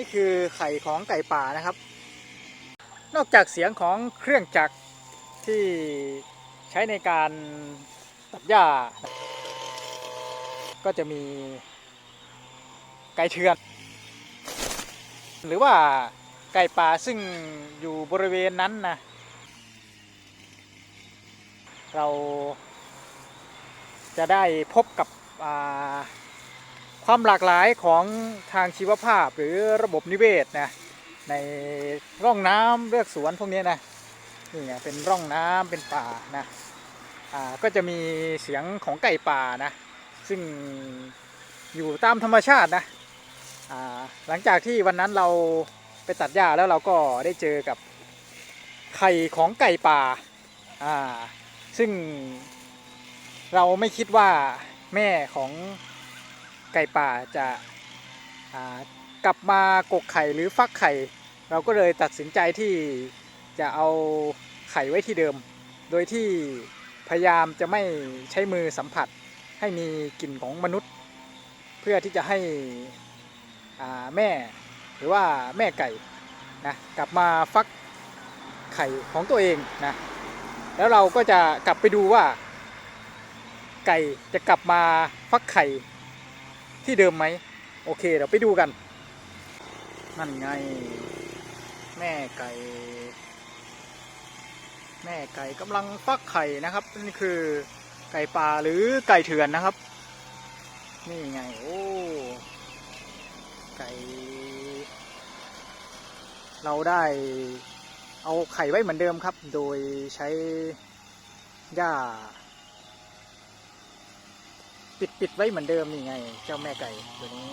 นี่คือไข่ของไก่ป่านะครับ นอกจากเสียงของเครื่องจักรที่ใช้ในการตัดหญ้า ก็จะมีไก่เถือน หรือว่าไก่ป่าซึ่งอยู่บริเวณนั้นนะเราจะได้พบกับ ความหลากหลายของทางชีวภาพหรือระบบนิเวศนะในร่องน้ำเลือกสวนพวกนี้นะนี่ไงเป็นร่องน้ำเป็นป่านะอ่าก็จะมีเสียงของไก่ป่านะซึ่งอยู่ตามธรรมชาตินะอ่าหลังจากที่วันนั้นเราไปตัดหญ้าแล้วเราก็ได้เจอกับไข่ของไก่ป่าอ่าซึ่งเราไม่คิดว่าแม่ของ ไก่ป่าจะกลับมากกไข่หรือฟักไข่ เราก็เลยตัดสินใจที่จะเอาไข่ไว้ที่เดิม โดยที่พยายามจะไม่ใช้มือสัมผัสให้มีกลิ่นของมนุษย์ เพื่อที่จะให้แม่หรือว่าแม่ไก่นะกลับมาฟักไข่ของตัวเองนะแล้วเราก็จะกลับไปดูว่า ไก่จะกลับมาฟักไข่ ที่เดิมไหมโอเคเดี๋ยวไปดูกัน นั่นไง แม่ไก่ แม่ไก่กำลังฟักไข่นะครับนี่คือไก่ป่าหรือไก่เถื่อนนะครับ นี่ไงโอ้ไก่เราได้เอาไข่ไว้เหมือนเดิมครับ โดยใช้หญ้า ปิดปิดไว้เหมือนเดิมนี่ไง เจ้าแม่ไก่ตัวนี้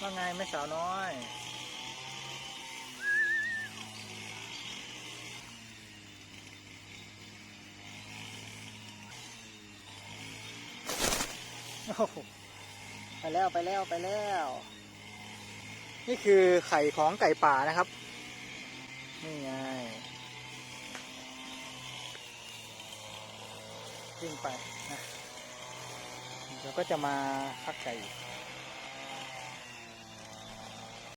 ว่าไงแม่สาวน้อย ไปแล้วไปแล้วไปแล้ว นี่คือไข่ของไก่ป่านะครับ นี่ไง วิ่งไปนะเดี๋ยวก็จะมาพักไก่